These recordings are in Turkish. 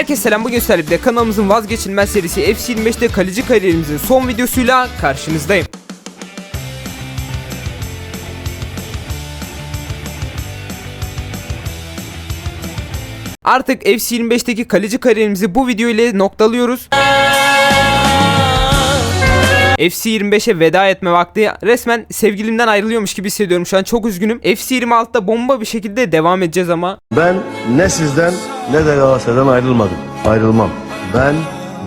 Herkese selam bugün sizlerle kanalımızın vazgeçilmez serisi FC25'te kaleci kariyerimizin son videosuyla karşınızdayım. Artık FC25'teki kaleci kariyerimizi bu video ile noktalıyoruz. FC25'e veda etme vakti resmen sevgilimden ayrılıyormuş gibi hissediyorum şu an çok üzgünüm. FC26'da bomba bir şekilde devam edeceğiz ama Ben ne sizden ne de Galatasaray'dan ayrılmadım. Ayrılmam. Ben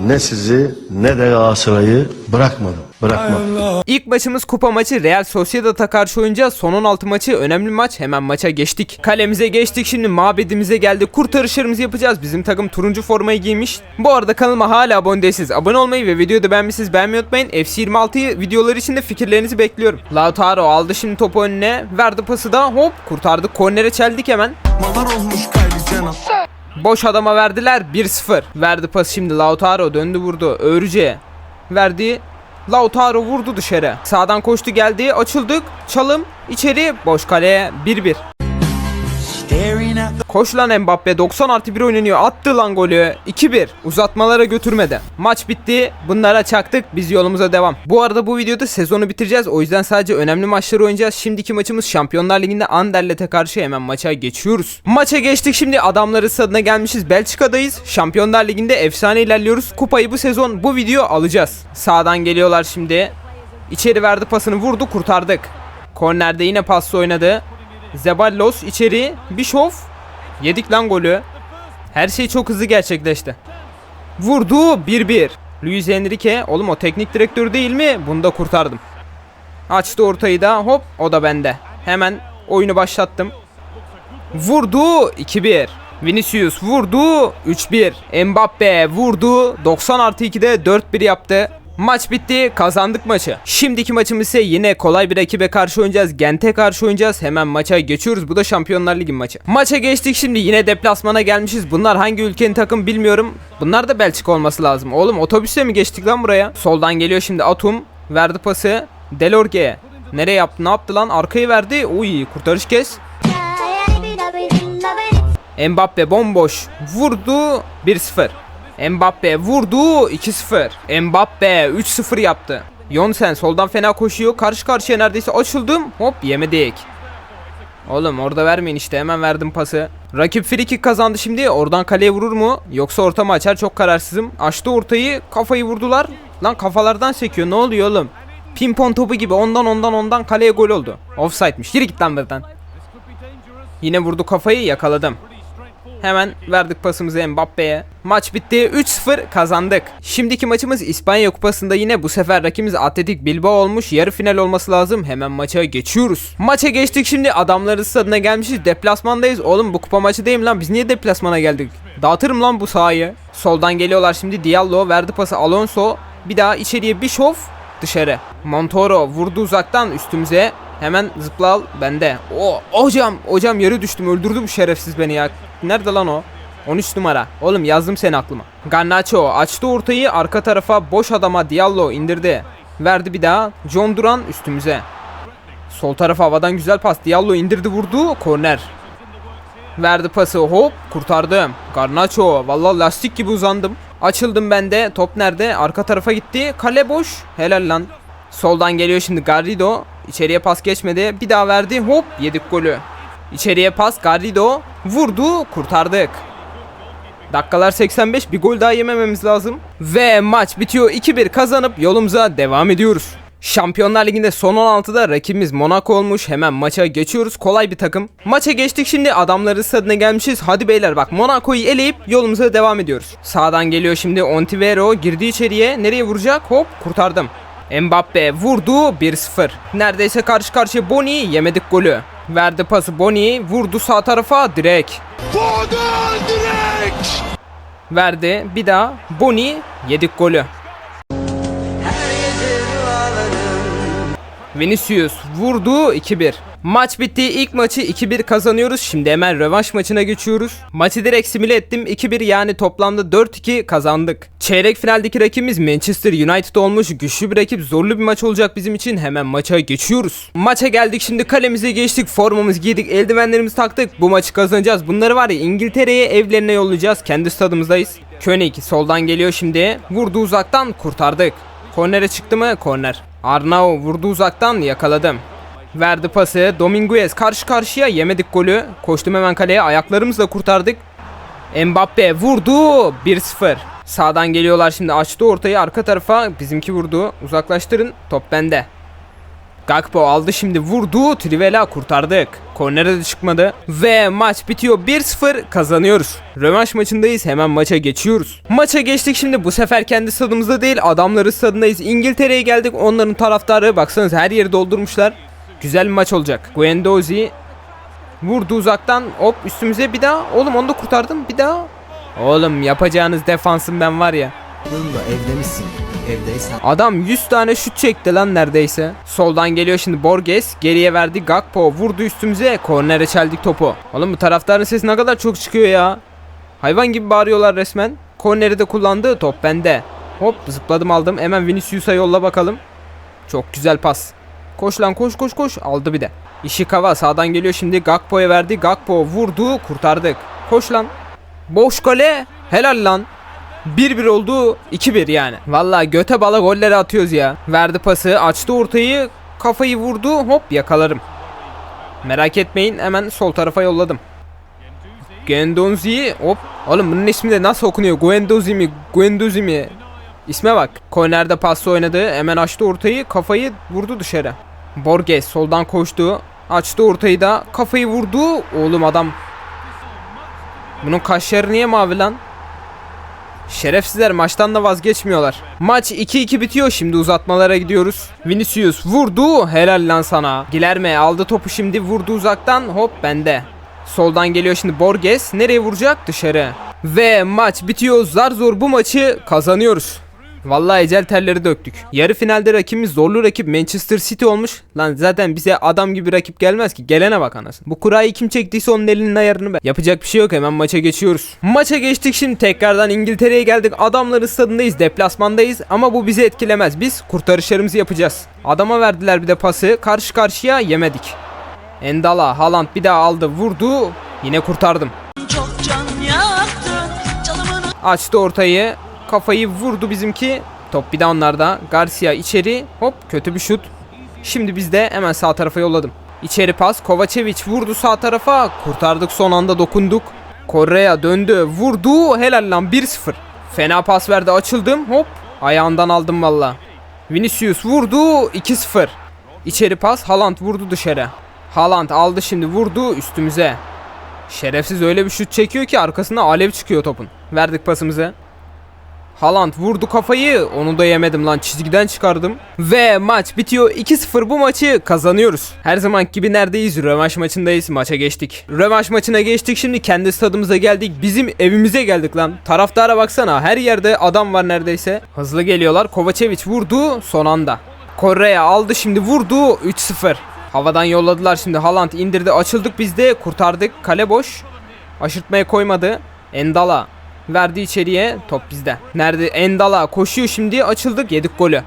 ne sizi ne de Galatasaray'ı bırakmadım. Bırakmam. İlk maçımız kupa maçı Real Sociedad'a karşı oynayacağız. Son 16 maçı önemli maç. Hemen maça geçtik. Kalemize geçtik. Şimdi mabedimize geldi. Kurtarışlarımızı yapacağız. Bizim takım turuncu formayı giymiş. Bu arada kanalıma hala abone değilsiniz. Abone olmayı ve videoyu da beğenmişsiniz. Beğenmeyi unutmayın. FC26'yı videolar için de fikirlerinizi bekliyorum. Lautaro aldı şimdi topu önüne. Verdi pası da hop kurtardık. Kornere çeldik hemen. Malar olmuş Kylie Jenner Boş adama verdiler 1-0. Verdi pas şimdi Lautaro döndü vurdu. Öğrüce verdi. Lautaro vurdu dışarı. Sağdan koştu geldi. Açıldık. Çalım içeri. Boş kaleye 1-1. Koş lan Mbappe 90 artı 1 oynanıyor. Attı lan golü. 2-1. Uzatmalara götürmedi. Maç bitti. Bunlara çaktık. Biz yolumuza devam. Bu arada bu videoda sezonu bitireceğiz. O yüzden sadece önemli maçları oynayacağız. Şimdiki maçımız Şampiyonlar Ligi'nde Anderlet'e karşı hemen maça geçiyoruz. Maça geçtik şimdi adamları stadına gelmişiz. Belçika'dayız. Şampiyonlar Ligi'nde efsane ilerliyoruz. Kupayı bu sezon bu video alacağız. Sağdan geliyorlar şimdi. İçeri verdi pasını vurdu kurtardık. Kornerde yine pasla oynadı. Zeballos içeri. Bischoff. Yedik lan golü. Her şey çok hızlı gerçekleşti. Vurdu 1-1. Luis Enrique. Oğlum o teknik direktör değil mi? Bunu da kurtardım. Açtı ortayı da hop o da bende. Hemen oyunu başlattım. Vurdu 2-1. Vinicius vurdu 3-1. Mbappe vurdu 90 artı 2'de 4-1 yaptı. Maç bitti kazandık maçı. Şimdiki maçımız ise yine kolay bir rakibe karşı oynayacağız. Gent'e karşı oynayacağız. Hemen maça geçiyoruz. Bu da Şampiyonlar Ligi maçı. Maça geçtik şimdi yine deplasmana gelmişiz. Bunlar hangi ülkenin takım bilmiyorum. Bunlar da Belçika olması lazım. Oğlum otobüsle mi geçtik lan buraya? Soldan geliyor şimdi Atum. Verdi pası. Delorge. Nereye yaptı? Ne yaptı lan? Arkayı verdi. Uy kurtarış kes. Mbappe bomboş vurdu 1-0. Mbappe vurdu 2-0. Mbappe 3-0 yaptı. Yonsen soldan fena koşuyor. Karşı karşıya neredeyse açıldım. Hop yemedik. Oğlum orada vermeyin işte hemen verdim pası. Rakip free kick kazandı şimdi. Oradan kaleye vurur mu? Yoksa orta mı açar? Çok kararsızım. Açtı ortayı. Kafayı vurdular. Lan kafalardan sekiyor. Ne oluyor oğlum? Pimpon topu gibi ondan ondan ondan kaleye gol oldu. Offside'miş. Yürü git lan buradan. Yine vurdu kafayı yakaladım. Hemen verdik pasımızı Mbappe'ye. Maç bitti 3-0 kazandık. Şimdiki maçımız İspanya Kupası'nda yine bu sefer rakibimiz Atletik Bilbao olmuş. Yarı final olması lazım. Hemen maça geçiyoruz. Maça geçtik şimdi adamların stadına gelmişiz. Deplasmandayız. Oğlum bu kupa maçı değil mi lan? Biz niye deplasmana geldik? Dağıtırım lan bu sahayı. Soldan geliyorlar şimdi Diallo verdi pası Alonso. Bir daha içeriye Bischoff dışarı. Montoro vurdu uzaktan üstümüze. Hemen zıpla al bende. O hocam hocam yere düştüm öldürdü bu şerefsiz beni ya. Nerede lan o? 13 numara. Oğlum yazdım seni aklıma. Garnacho açtı ortayı arka tarafa boş adama Diallo indirdi. Verdi bir daha. John Duran üstümüze. Sol tarafa havadan güzel pas. Diallo indirdi vurdu. Korner. Verdi pası hop kurtardım. Garnacho vallahi lastik gibi uzandım. Açıldım ben de. Top nerede? Arka tarafa gitti. Kale boş. Helal lan. Soldan geliyor şimdi Garrido. İçeriye pas geçmedi. Bir daha verdi. Hop yedik golü. İçeriye pas Garrido. Vurdu. Kurtardık. Dakikalar 85 bir gol daha yemememiz lazım. Ve maç bitiyor 2-1 kazanıp yolumuza devam ediyoruz. Şampiyonlar Ligi'nde son 16'da rakibimiz Monaco olmuş. Hemen maça geçiyoruz. Kolay bir takım. Maça geçtik şimdi adamları stadına gelmişiz. Hadi beyler bak Monaco'yu eleyip yolumuza devam ediyoruz. Sağdan geliyor şimdi Ontivero. Girdi içeriye. Nereye vuracak? Hop kurtardım. Mbappe vurdu 1-0. Neredeyse karşı karşıya Boni yemedik golü. Verdi pası Boni vurdu sağ tarafa direkt. Verdi bir daha Boni yedik golü. Vinicius vurdu 2-1. Maç bitti. İlk maçı 2-1 kazanıyoruz. Şimdi hemen rövanş maçına geçiyoruz. Maçı direkt simüle ettim. 2-1 yani toplamda 4-2 kazandık. Çeyrek finaldeki rakibimiz Manchester United olmuş. Güçlü bir rakip. Zorlu bir maç olacak bizim için. Hemen maça geçiyoruz. Maça geldik. Şimdi kalemize geçtik. Formamızı giydik. Eldivenlerimizi taktık. Bu maçı kazanacağız. Bunları var ya İngiltere'ye evlerine yollayacağız. Kendi stadımızdayız. König soldan geliyor şimdi. Vurdu uzaktan kurtardık. Kornere çıktı mı? Korner. Arnau vurdu uzaktan yakaladım. Verdi pası. Dominguez karşı karşıya yemedik golü. Koştum hemen kaleye. Ayaklarımızla kurtardık. Mbappe vurdu. 1-0. Sağdan geliyorlar şimdi. Açtı ortayı arka tarafa. Bizimki vurdu. Uzaklaştırın. Top bende. Gakpo aldı şimdi vurdu. Trivela kurtardık. Kornere de çıkmadı. Ve maç bitiyor. 1-0 kazanıyoruz. Rövanş maçındayız. Hemen maça geçiyoruz. Maça geçtik şimdi. Bu sefer kendi stadımızda değil. Adamları stadındayız. İngiltere'ye geldik. Onların taraftarı baksanız her yeri doldurmuşlar. Güzel bir maç olacak. Guendouzi vurdu uzaktan. Hop üstümüze bir daha. Oğlum onu da kurtardım. Bir daha. Oğlum yapacağınız defansın ben var ya. da evde misin? Evdeysen. Adam 100 tane şut çekti lan neredeyse. Soldan geliyor şimdi Borges. Geriye verdi Gakpo. Vurdu üstümüze. Kornere çeldik topu. Oğlum bu taraftarın sesi ne kadar çok çıkıyor ya. Hayvan gibi bağırıyorlar resmen. Korneri de kullandı. Top bende. Hop zıpladım aldım. Hemen Vinicius'a yolla bakalım. Çok güzel pas. Koş lan koş koş koş. Aldı bir de. Ishikawa sağdan geliyor şimdi. Gakpo'ya verdi. Gakpo vurdu. Kurtardık. Koş lan. Boş kale. Helal lan. 1-1 oldu 2-1 yani. Vallahi göte bala golleri atıyoruz ya. Verdi pası açtı ortayı kafayı vurdu hop yakalarım. Merak etmeyin hemen sol tarafa yolladım. Gendonzi hop. Oğlum bunun ismi de nasıl okunuyor? Guendouzi mi? Guendouzi mi? İsme bak. Kornerde pasta oynadı. Hemen açtı ortayı. Kafayı vurdu dışarı. Borges soldan koştu. Açtı ortayı da. Kafayı vurdu. Oğlum adam. Bunun kaşları niye mavi lan? Şerefsizler maçtan da vazgeçmiyorlar. Maç 2-2 bitiyor şimdi uzatmalara gidiyoruz. Vinicius vurdu helal lan sana. Gilerme aldı topu şimdi vurdu uzaktan hop bende. Soldan geliyor şimdi Borges nereye vuracak dışarı. Ve maç bitiyor zar zor bu maçı kazanıyoruz. Vallahi ecel terleri döktük. Yarı finalde rakibimiz zorlu rakip Manchester City olmuş. Lan zaten bize adam gibi rakip gelmez ki. Gelene bak anasını. Bu kurayı kim çektiyse onun elinin ayarını be. Yapacak bir şey yok hemen maça geçiyoruz. Maça geçtik şimdi tekrardan İngiltere'ye geldik. Adamların stadındayız, deplasmandayız ama bu bizi etkilemez. Biz kurtarışlarımızı yapacağız. Adama verdiler bir de pası. Karşı karşıya yemedik. Endala, Haaland bir daha aldı, vurdu. Yine kurtardım. Açtı ortayı. Kafayı vurdu bizimki. Top bir de onlarda. Garcia içeri. Hop kötü bir şut. Şimdi biz de hemen sağ tarafa yolladım. İçeri pas. Kovacevic vurdu sağ tarafa. Kurtardık son anda dokunduk. Correa döndü. Vurdu. Helal lan 1-0. Fena pas verdi açıldım. Hop. Ayağından aldım valla. Vinicius vurdu. 2-0. İçeri pas. Haaland vurdu dışarı. Haaland aldı şimdi vurdu üstümüze. Şerefsiz öyle bir şut çekiyor ki arkasına alev çıkıyor topun. Verdik pasımızı. Haaland vurdu kafayı. Onu da yemedim lan. Çizgiden çıkardım. Ve maç bitiyor. 2-0 bu maçı kazanıyoruz. Her zaman gibi neredeyiz? Rövanş maçındayız. Maça geçtik. Rövanş maçına geçtik. Şimdi kendi stadımıza geldik. Bizim evimize geldik lan. Taraftara baksana. Her yerde adam var neredeyse. Hızlı geliyorlar. Kovacevic vurdu son anda. Correa aldı şimdi vurdu. 3-0. Havadan yolladılar şimdi. Haaland indirdi. Açıldık biz de. Kurtardık. Kale boş. Aşırtmaya koymadı. Endala verdi içeriye. Top bizde. Nerede? Endala koşuyor şimdi. Açıldık. Yedik golü.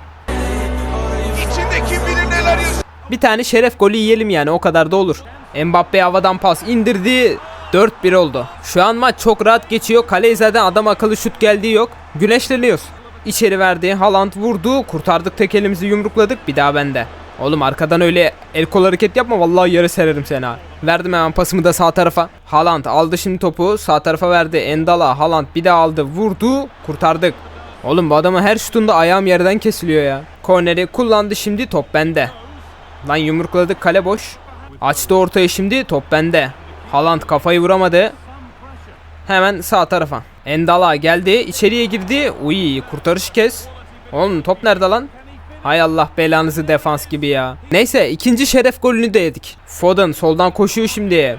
Bir tane şeref golü yiyelim yani o kadar da olur. Mbappe havadan pas indirdi. 4-1 oldu. Şu an maç çok rahat geçiyor. Kaleye zaten adam akıllı şut geldiği yok. Güneşleniyoruz. İçeri verdi. Haaland vurdu. Kurtardık tek elimizi yumrukladık. Bir daha bende. Oğlum arkadan öyle el kol hareket yapma vallahi yarı sererim seni ha. Verdim hemen pasımı da sağ tarafa. Haaland aldı şimdi topu sağ tarafa verdi. Endala Haaland bir daha aldı vurdu kurtardık. Oğlum bu adamın her şutunda ayağım yerden kesiliyor ya. Korneri kullandı şimdi top bende. Lan yumrukladık kale boş. Açtı ortaya şimdi top bende. Haaland kafayı vuramadı. Hemen sağ tarafa. Endala geldi içeriye girdi. Uy kurtarış kes. Oğlum top nerede lan? Hay Allah belanızı defans gibi ya. Neyse ikinci şeref golünü de yedik. Foden soldan koşuyor şimdi.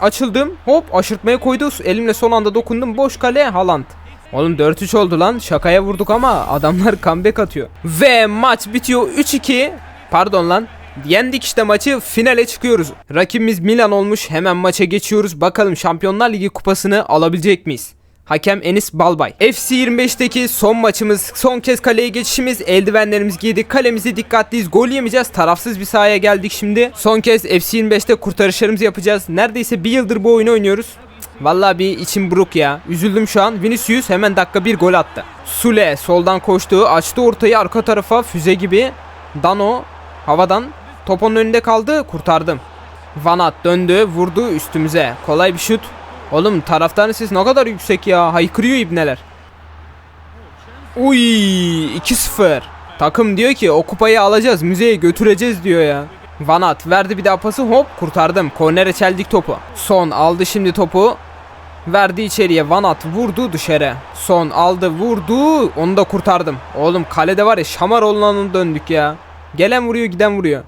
Açıldım. Hop aşırtmaya koydu. Elimle son anda dokundum. Boş kale Haaland. Oğlum 4-3 oldu lan. Şakaya vurduk ama adamlar comeback atıyor. Ve maç bitiyor 3-2. Pardon lan. Yendik işte maçı finale çıkıyoruz. Rakibimiz Milan olmuş hemen maça geçiyoruz. Bakalım Şampiyonlar Ligi kupasını alabilecek miyiz? Hakem Enis Balbay. FC 25'teki son maçımız, son kez kaleye geçişimiz, eldivenlerimizi giydik, kalemizi dikkatliyiz, gol yemeyeceğiz, tarafsız bir sahaya geldik şimdi. Son kez FC 25'te kurtarışlarımızı yapacağız. Neredeyse bir yıldır bu oyunu oynuyoruz. Cık, Vallahi bir içim buruk ya. Üzüldüm şu an. Vinicius hemen dakika bir gol attı. Sule soldan koştu, açtı ortayı arka tarafa füze gibi. Dano havadan top onun önünde kaldı, kurtardım. Vanat döndü, vurdu üstümüze. Kolay bir şut. Oğlum taraftarın sesi ne kadar yüksek ya. Haykırıyor ibneler. Uy 2-0. Takım diyor ki o kupayı alacağız müzeye götüreceğiz diyor ya. Vanat verdi bir daha pası hop kurtardım. Kornere çeldik topu. Son aldı şimdi topu. Verdi içeriye Vanat vurdu dışarı. Son aldı vurdu onu da kurtardım. Oğlum kalede var ya şamar olanın döndük ya. Gelen vuruyor giden vuruyor.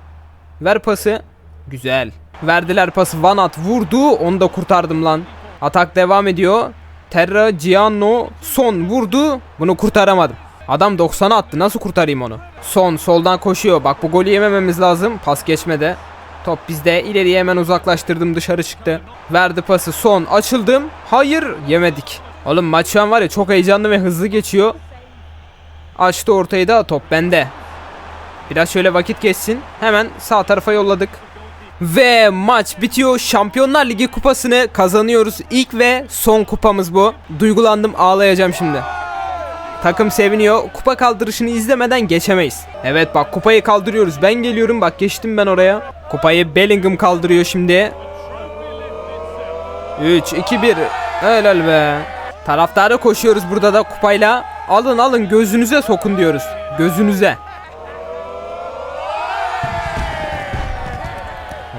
Ver pası. Güzel. Verdiler pası Vanat vurdu onu da kurtardım lan. Atak devam ediyor. Terra Gianno son vurdu. Bunu kurtaramadım. Adam 90'a attı. Nasıl kurtarayım onu? Son soldan koşuyor. Bak bu golü yemememiz lazım. Pas geçmedi. Top bizde. İleriye hemen uzaklaştırdım. Dışarı çıktı. Verdi pası. Son açıldım. Hayır yemedik. Oğlum maç şu an var ya çok heyecanlı ve hızlı geçiyor. Açtı ortayı da top bende. Biraz şöyle vakit geçsin. Hemen sağ tarafa yolladık. Ve maç bitiyor. Şampiyonlar Ligi kupasını kazanıyoruz. İlk ve son kupamız bu. Duygulandım ağlayacağım şimdi. Takım seviniyor. Kupa kaldırışını izlemeden geçemeyiz. Evet bak kupayı kaldırıyoruz. Ben geliyorum bak geçtim ben oraya. Kupayı Bellingham kaldırıyor şimdi. 3 2 1 Helal be. Taraftara koşuyoruz burada da kupayla. Alın alın gözünüze sokun diyoruz. Gözünüze.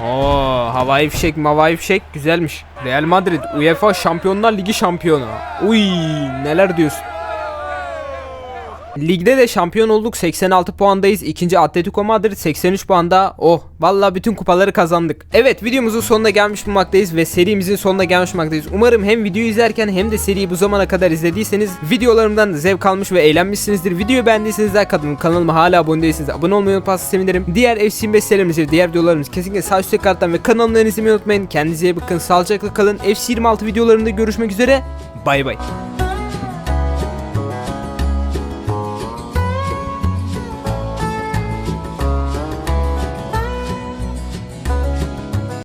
Oo, havai fişek mavai fişek güzelmiş. Real Madrid UEFA Şampiyonlar Ligi şampiyonu. Uy neler diyorsun? Ligde de şampiyon olduk 86 puandayız. İkinci Atletico Madrid 83 puanda. Oh valla bütün kupaları kazandık. Evet videomuzun sonuna gelmiş bulmaktayız ve serimizin sonuna gelmiş bulmaktayız. Umarım hem videoyu izlerken hem de seriyi bu zamana kadar izlediyseniz videolarımdan zevk almış ve eğlenmişsinizdir. Videoyu beğendiyseniz like atın. Kanalıma hala abone değilseniz abone olmayı unutmazsanız sevinirim. Diğer FC25 serilerimiz diğer videolarımız kesinlikle sağ üstteki karttan ve kanalımdan izlemeyi unutmayın. Kendinize iyi bakın. Sağlıcakla kalın. FC26 videolarında görüşmek üzere. Bay bay.